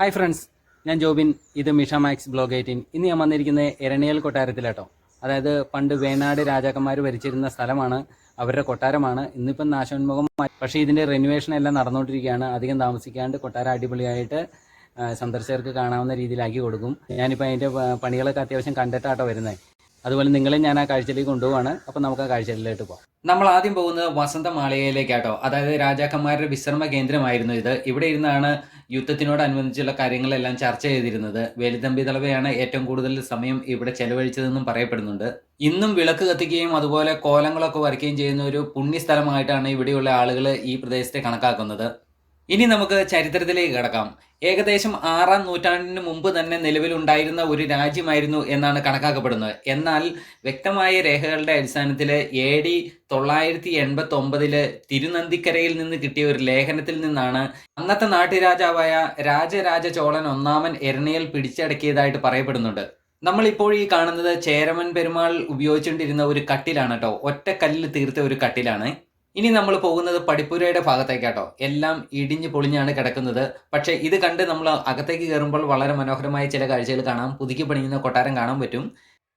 Hi friends ഞാൻ ജോബിൻ. ഇത് Misha max blog eighteen. ഇന്ന് ഞാൻ വന്നിരിക്കുന്നത് എരണിയൽ കൊട്ടാരത്തിലാട്ടോ അതായത് പണ്ട് വേണാട് രാജാക്കന്മാർ ഭരിച്ചിരുന്ന സ്ഥലമാണ്. അവരുടെ കൊട്ടാരമാണ്. ഇന്നിപ്പം നാശോന്മുഖം പക്ഷേ ഇതിന്റെ റെനുവേഷൻ എല്ലാം നടന്നുകൊണ്ടിരിക്കുകയാണ് അധികം താമസിക്കാണ്ട് കൊട്ടാരം അടിപൊളിയായിട്ട് സന്ദർശകർക്ക് കാണാവുന്ന രീതിയിലാക്കി കൊടുക്കും. ഞാനിപ്പോൾ അതിന്റെ പണികളൊക്കെ അത്യാവശ്യം കണ്ടിട്ടാട്ടോ വരുന്നത് അതുപോലെ നിങ്ങളെ ഞാൻ ആ കാഴ്ചയിലേക്ക് കൊണ്ടുപോവാണ്. അപ്പോൾ നമുക്ക് ആ കാഴ്ചയിലേക്ക് പോകാം നമ്മൾ ആദ്യം പോകുന്നത് വസന്ത മാളികയിലേക്കാട്ടോ. അതായത് രാജാക്കന്മാരുടെ വിശ്രമ കേന്ദ്രമായിരുന്നു ഇത്. ഇവിടെ ഇരുന്നാണ് യുദ്ധത്തിനോടനുബന്ധിച്ചുള്ള കാര്യങ്ങളെല്ലാം ചർച്ച ചെയ്തിരുന്നത്. വേലുത്തമ്പി തളവയാണ് ഏറ്റവും കൂടുതൽ സമയം ഇവിടെ ചെലവഴിച്ചതെന്നും പറയപ്പെടുന്നുണ്ട്. ഇന്നും വിളക്ക് കത്തിക്കുകയും അതുപോലെ കോലങ്ങളൊക്കെ വരയ്ക്കുകയും ചെയ്യുന്ന ഒരു പുണ്യസ്ഥലമായിട്ടാണ് ഇവിടെയുള്ള ആളുകൾ ഈ പ്രദേശത്തെ കണക്കാക്കുന്നത്. ഇനി നമുക്ക് ചരിത്രത്തിലേക്ക് കിടക്കാം. ഏകദേശം ആറാം നൂറ്റാണ്ടിന് മുമ്പ് തന്നെ നിലവിലുണ്ടായിരുന്ന ഒരു രാജ്യമായിരുന്നു എന്നാണ് കണക്കാക്കപ്പെടുന്നത്. എന്നാൽ വ്യക്തമായ രേഖകളുടെ അടിസ്ഥാനത്തിൽ എ ഡി തൊള്ളായിരത്തി എൺപത്തി ഒമ്പതിൽ തിരുനന്ദിക്കരയിൽ നിന്ന് കിട്ടിയ ഒരു ലേഖനത്തിൽ നിന്നാണ് അന്നത്തെ നാട്ടുരാജാവായ രാജരാജ ചോളൻ ഒന്നാമൻ എരണിയൽ പിടിച്ചടക്കിയതായിട്ട് പറയപ്പെടുന്നുണ്ട്. നമ്മളിപ്പോൾ ഈ കാണുന്നത് ചേരമൻ പെരുമാൾ ഉപയോഗിച്ചുകൊണ്ടിരുന്ന ഒരു കട്ടിലാണ് കേട്ടോ ഒറ്റ കല്ലിൽ തീർത്ത ഒരു കട്ടിലാണ്. ഇനി നമ്മൾ പോകുന്നത് പടിപ്പുരയുടെ ഭാഗത്തേക്കാട്ടോ. എല്ലാം ഇടിഞ്ഞു പൊളിഞ്ഞാണ് കിടക്കുന്നത്. പക്ഷേ ഇത് കണ്ട് നമ്മൾ അകത്തേക്ക് കയറുമ്പോൾ വളരെ മനോഹരമായ ചില കാഴ്ചകൾ കാണാം. പുതുക്കി പണിയുന്ന കൊട്ടാരം കാണാൻ പറ്റും.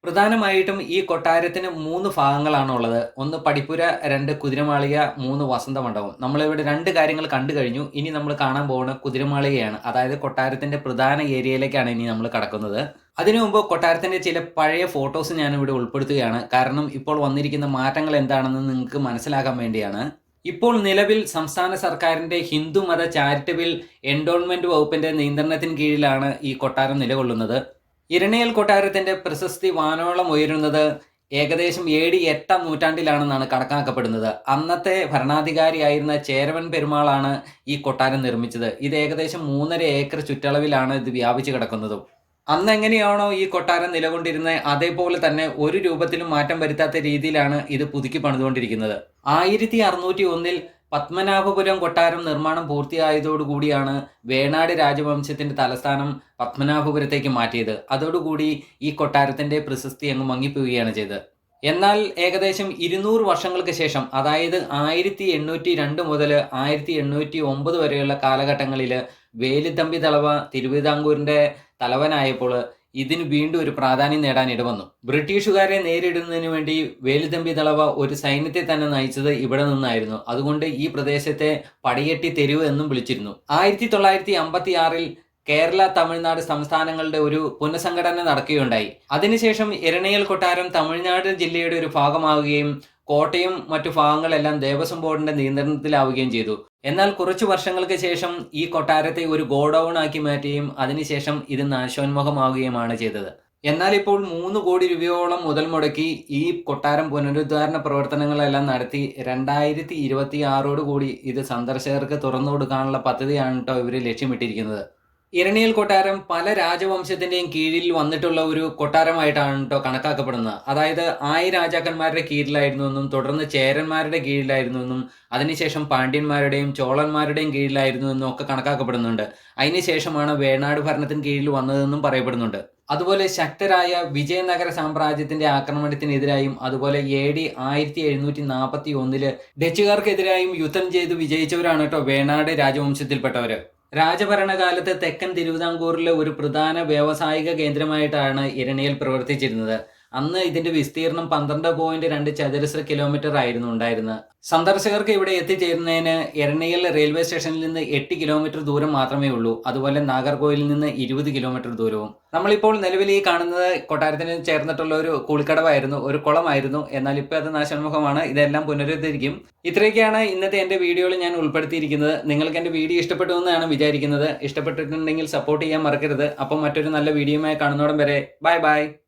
പ്രധാനമായിട്ടും ഈ കൊട്ടാരത്തിന് മൂന്ന് ഭാഗങ്ങളാണ് ഉള്ളത് ഒന്ന് പടിപ്പുര രണ്ട് കുതിരമാളിക മൂന്ന് വസന്ത മണ്ഡപം നമ്മളിവിടെ രണ്ട് കാര്യങ്ങൾ കണ്ടു കഴിഞ്ഞു. ഇനി നമ്മൾ കാണാൻ പോകുന്ന കുതിരമാളികയാണ്. അതായത് കൊട്ടാരത്തിന്റെ പ്രധാന ഏരിയയിലേക്കാണ് ഇനി നമ്മൾ കടക്കുന്നത്. അതിനു മുമ്പ് കൊട്ടാരത്തിന്റെ ചില പഴയ ഫോട്ടോസ് ഞാൻ ഇവിടെ ഉൾപ്പെടുത്തുകയാണ്. കാരണം ഇപ്പോൾ വന്നിരിക്കുന്ന മാറ്റങ്ങൾ എന്താണെന്ന് നിങ്ങൾക്ക് മനസ്സിലാക്കാൻ വേണ്ടിയാണ്. ഇപ്പോൾ നിലവിൽ സംസ്ഥാന സർക്കാരിന്റെ ഹിന്ദു മത ചാരിറ്റബിൾ എൻഡോൺമെന്റ് വകുപ്പിന്റെ നിയന്ത്രണത്തിന് കീഴിലാണ് ഈ കൊട്ടാരം നിലകൊള്ളുന്നത്. ഇരണിയൽ കൊട്ടാരത്തിന്റെ പ്രശസ്തി വാനോളം ഉയരുന്നത് ഏകദേശം ഏ ഡി എട്ടാം നൂറ്റാണ്ടിലാണെന്നാണ് കണക്കാക്കപ്പെടുന്നത്. അന്നത്തെ ഭരണാധികാരിയായിരുന്ന ചേരവൻ പെരുമാളാണ് ഈ കൊട്ടാരം നിർമ്മിച്ചത്. ഇത് ഏകദേശം മൂന്നര ഏക്കർ ചുറ്റളവിലാണ് ഇത് വ്യാപിച്ചു കിടക്കുന്നതും. അന്ന് എങ്ങനെയാണോ ഈ കൊട്ടാരം നിലകൊണ്ടിരുന്നത് അതേപോലെ തന്നെ ഒരു രൂപത്തിലും മാറ്റം വരുത്താത്ത രീതിയിലാണ് ഇത് പുതുക്കി പണിതുകൊണ്ടിരിക്കുന്നത്. ആയിരത്തി അറുന്നൂറ്റി ഒന്നിൽ പത്മനാഭപുരം കൊട്ടാരം നിർമ്മാണം പൂർത്തിയായതോടുകൂടിയാണ് വേണാട് രാജവംശത്തിന്റെ തലസ്ഥാനം പത്മനാഭപുരത്തേക്ക് മാറ്റിയത്. അതോടുകൂടി ഈ കൊട്ടാരത്തിന്റെ പ്രശസ്തി അങ്ങ് മങ്ങിപ്പോവുകയാണ് ചെയ്തത്. എന്നാൽ ഏകദേശം ഇരുന്നൂറ് വർഷങ്ങൾക്ക് ശേഷം അതായത് ആയിരത്തി എണ്ണൂറ്റി രണ്ട് മുതൽ ആയിരത്തി എണ്ണൂറ്റി ഒമ്പത് വരെയുള്ള കാലഘട്ടങ്ങളിൽ വേലുത്തമ്പി തലവ തിരുവിതാംകൂറിന്റെ തലവനായപ്പോൾ ഇതിന് വീണ്ടും ഒരു പ്രാധാന്യം നേടാൻ ഇടവന്നു. ബ്രിട്ടീഷുകാരെ നേരിടുന്നതിന് വേണ്ടി വേലുതമ്പി തളവ ഒരു സൈന്യത്തെ തന്നെ നയിച്ചത് ഇവിടെ നിന്നായിരുന്നു. അതുകൊണ്ട് ഈ പ്രദേശത്തെ പടയെട്ടി തെരുവ് എന്നും വിളിച്ചിരുന്നു. ആയിരത്തി തൊള്ളായിരത്തി അമ്പത്തി ആറിൽ കേരള തമിഴ്നാട് സംസ്ഥാനങ്ങളുടെ ഒരു പുനഃസംഘടന നടക്കുകയുണ്ടായി. അതിനുശേഷം ഇരണിയൽ കൊട്ടാരം തമിഴ്നാട് ജില്ലയുടെ ഒരു ഭാഗമാവുകയും കോട്ടയം മറ്റു ഭാഗങ്ങളെല്ലാം ദേവസ്വം ബോർഡിന്റെ നിയന്ത്രണത്തിലാവുകയും ചെയ്തു. എന്നാൽ കുറച്ചു വർഷങ്ങൾക്ക് ശേഷം ഈ കൊട്ടാരത്തെ ഒരു ഗോഡൌൺ ആക്കി മാറ്റുകയും അതിനുശേഷം ഇത് നാശോന്മുഖമാവുകയുമാണ് ചെയ്തത്. എന്നാൽ ഇപ്പോൾ മൂന്ന് കോടി രൂപയോളം മുതൽ മുടക്കി ഈ കൊട്ടാരം പുനരുദ്ധാരണ പ്രവർത്തനങ്ങളെല്ലാം നടത്തി രണ്ടായിരത്തി ഇരുപത്തി ആറോട് കൂടി ഇത് സന്ദർശകർക്ക് തുറന്നു കൊടുക്കാനുള്ള പദ്ധതിയാണ് കേട്ടോ ഇവർ ലക്ഷ്യമിട്ടിരിക്കുന്നത്. ഇരണിയൽ കൊട്ടാരം പല രാജവംശത്തിന്റെയും കീഴിൽ വന്നിട്ടുള്ള ഒരു കൊട്ടാരമായിട്ടാണ് കേട്ടോ കണക്കാക്കപ്പെടുന്നത്. അതായത് ആയി രാജാക്കന്മാരുടെ കീഴിലായിരുന്നു എന്നും തുടർന്ന് ചേരന്മാരുടെ കീഴിലായിരുന്നു എന്നും അതിനുശേഷം പാണ്ഡ്യന്മാരുടെയും ചോളന്മാരുടെയും കീഴിലായിരുന്നു എന്നും ഒക്കെ കണക്കാക്കപ്പെടുന്നുണ്ട്. അതിനുശേഷമാണ് വേണാട് ഭരണത്തിന് കീഴിൽ വന്നതെന്നും പറയപ്പെടുന്നുണ്ട്. അതുപോലെ ശക്തരായ വിജയനഗര സാമ്രാജ്യത്തിന്റെ ആക്രമണത്തിനെതിരായും അതുപോലെ എ ഡി ആയിരത്തി എഴുന്നൂറ്റി നാൽപ്പത്തി ഒന്നിൽ ഡച്ചുകാർക്കെതിരായും യുദ്ധം ചെയ്ത് വിജയിച്ചവരാണ് കേട്ടോ വേണാട് രാജവംശത്തിൽപ്പെട്ടവര്. രാജഭരണകാലത്ത് തെക്കൻ തിരുവിതാംകൂറിലെ ഒരു പ്രധാന വ്യാവസായിക കേന്ദ്രമായിട്ടാണ് ഇരണിയൽ പ്രവർത്തിച്ചിരുന്നത്. അന്ന് ഇതിന്റെ വിസ്തീർണം പന്ത്രണ്ട് പോയിന്റ് രണ്ട് ചതുരശ്ര കിലോമീറ്റർ ആയിരുന്നു ഉണ്ടായിരുന്നത്. സന്ദർശകർക്ക് ഇവിടെ എത്തിച്ചേരുന്നതിന് എരണിയൽ റെയിൽവേ സ്റ്റേഷനിൽ നിന്ന് എട്ട് കിലോമീറ്റർ ദൂരം മാത്രമേ ഉള്ളൂ. അതുപോലെ നാഗർകോവിലിൽ നിന്ന് ഇരുപത് കിലോമീറ്റർ ദൂരവും. നമ്മളിപ്പോൾ നിലവിൽ ഈ കാണുന്നത് കൊട്ടാരത്തിന് ചേർന്നിട്ടുള്ള ഒരു കുളിക്കടവായിരുന്നു ഒരു കുളമായിരുന്നു. എന്നാൽ ഇപ്പോൾ അത് നാശോന്മുഖമാണ്. ഇതെല്ലാം പുനരുദ്ധരിക്കും. ഇത്രയൊക്കെയാണ് ഇന്നത്തെ എന്റെ വീഡിയോയിൽ ഞാൻ ഉൾപ്പെടുത്തിയിരിക്കുന്നത്. നിങ്ങൾക്ക് എന്റെ വീഡിയോ ഇഷ്ടപ്പെട്ടു എന്നാണ് വിചാരിക്കുന്നത്. ഇഷ്ടപ്പെട്ടിട്ടുണ്ടെങ്കിൽ സപ്പോർട്ട് ചെയ്യാൻ മറക്കരുത്. അപ്പം മറ്റൊരു നല്ല വീഡിയോയുമായി കാണുന്നോടം വരെ ബൈ ബൈ.